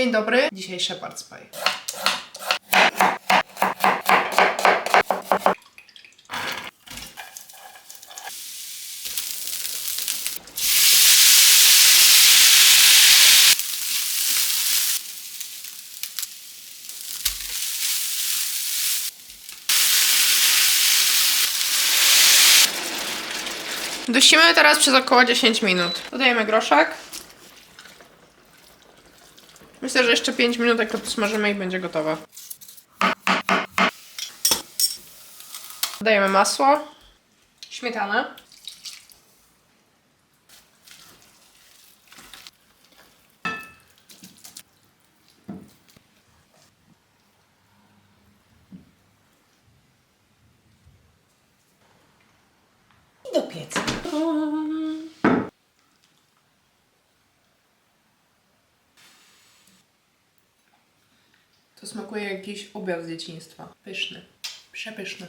Dzień dobry, dzisiaj Shepherd's Pie. Dusimy teraz przez około 10 minut. Dodajemy groszek. Myślę, że jeszcze 5 minut, jak to posmażymy i będzie gotowe. Dodajemy masło, śmietanę. Do pieca. To smakuje jak jakiś obiad z dzieciństwa. Pyszny. Przepyszny.